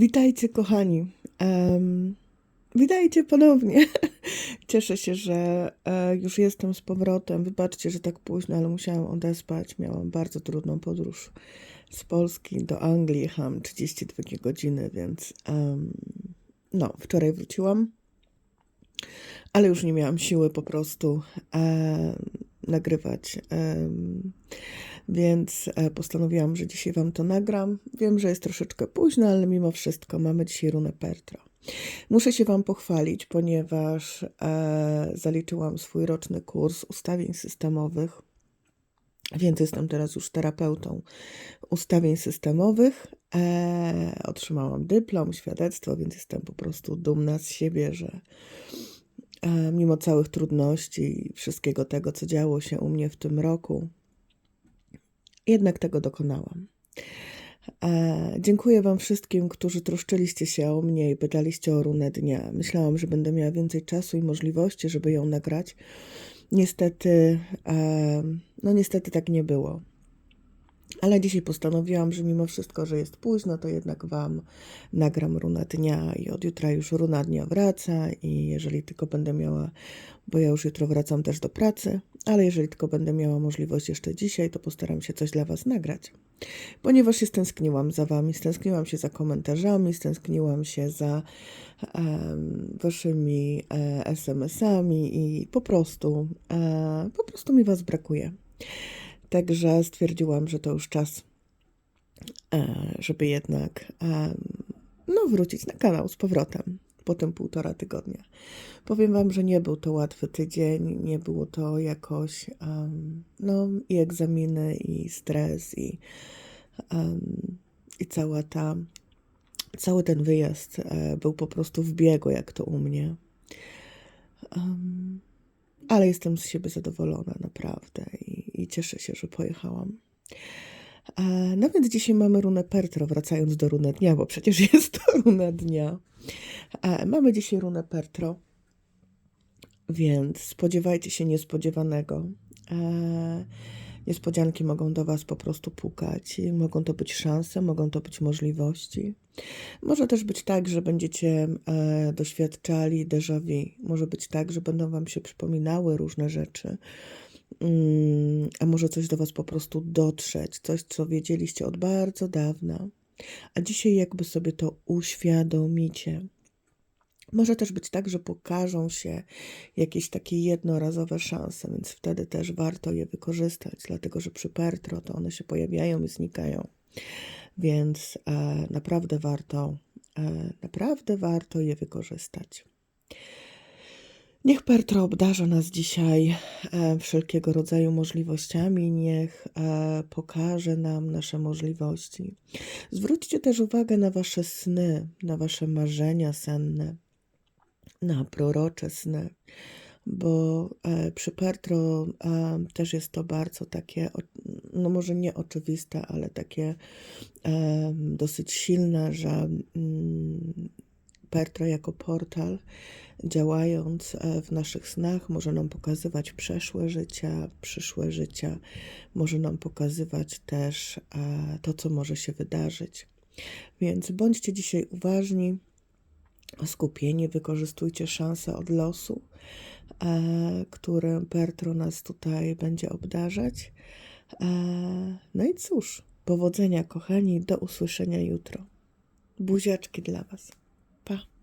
Witajcie, kochani. Em, witajcie ponownie. Cieszę się, że e, już jestem z powrotem. Wybaczcie, że tak późno, ale musiałam odespać. Miałam bardzo trudną podróż z Polski do Anglii. Jechałam 32 godziny, więc em, no, wczoraj wróciłam, ale już nie miałam siły po prostu nagrywać. więc e, postanowiłam, że dzisiaj Wam to nagram. Wiem, że jest troszeczkę późno, ale mimo wszystko mamy dzisiaj runę Pertro. Muszę się Wam pochwalić, ponieważ e, zaliczyłam swój roczny kurs ustawień systemowych, więc jestem teraz już terapeutą ustawień systemowych. E, otrzymałam dyplom, świadectwo, więc jestem po prostu dumna z siebie, że mimo całych trudności i wszystkiego tego, co działo się u mnie w tym roku, jednak tego dokonałam. E, dziękuję Wam wszystkim, którzy troszczyliście się o mnie i pytaliście o runę dnia. Myślałam, że będę miała więcej czasu i możliwości, żeby ją nagrać. Niestety, no niestety tak nie było. Ale dzisiaj postanowiłam, że mimo wszystko, że jest późno, to jednak Wam nagram runa dnia i od jutra już runa dnia wraca i jeżeli tylko będę miała, bo ja już jutro wracam też do pracy, ale jeżeli tylko będę miała możliwość jeszcze dzisiaj, to postaram się coś dla Was nagrać. Ponieważ się stęskniłam za Wami, stęskniłam się za komentarzami, stęskniłam się za em, Waszymi e, SMS-ami i po prostu, e, po prostu mi Was brakuje. Także stwierdziłam, że to już czas, e, żeby jednak em, no, wrócić na kanał z powrotem po tym półtora tygodnia. Powiem Wam, że nie był to łatwy tydzień, nie było to jakoś no, i egzaminy, i stres, i, i cała ta, cały ten wyjazd e, był po prostu w biegu, jak to u mnie. Ale jestem z siebie zadowolona, naprawdę, cieszę się, że pojechałam. E, No więc dzisiaj mamy runę Pertro, wracając do runy dnia, bo przecież jest to runa dnia. E, Mamy dzisiaj runę Pertro, więc spodziewajcie się niespodziewanego. E, Niespodzianki mogą do Was po prostu pukać. Mogą to być szanse, mogą to być możliwości. Może też być tak, że będziecie e, doświadczali déjà vu. Może być tak, że będą Wam się przypominały różne rzeczy. Mm, a może coś do Was po prostu dotrzeć, coś, co wiedzieliście od bardzo dawna, a dzisiaj jakby sobie to uświadomicie. Może też być tak, że pokażą się jakieś takie jednorazowe szanse, więc wtedy też warto je wykorzystać, dlatego że przy Pertro to one się pojawiają i znikają. Więc e, naprawdę warto, e, naprawdę warto je wykorzystać. Niech Pertro obdarza nas dzisiaj e, wszelkiego rodzaju możliwościami, niech e, pokaże nam nasze możliwości. Zwróćcie też uwagę na Wasze sny, na Wasze marzenia senne, na prorocze sny, bo e, przy Pertro też jest to bardzo takie, no może nie oczywiste, ale takie dosyć silne, że Pertro jako portal, działając e, w naszych snach, może nam pokazywać przeszłe życia, przyszłe życia, może nam pokazywać też e, to, co może się wydarzyć. Więc bądźcie dzisiaj uważni, skupieni, wykorzystujcie szanse od losu, e, którym Pertro nas tutaj będzie obdarzać. No i cóż, powodzenia, kochani, do usłyszenia jutro. Buziaczki dla Was. pappa.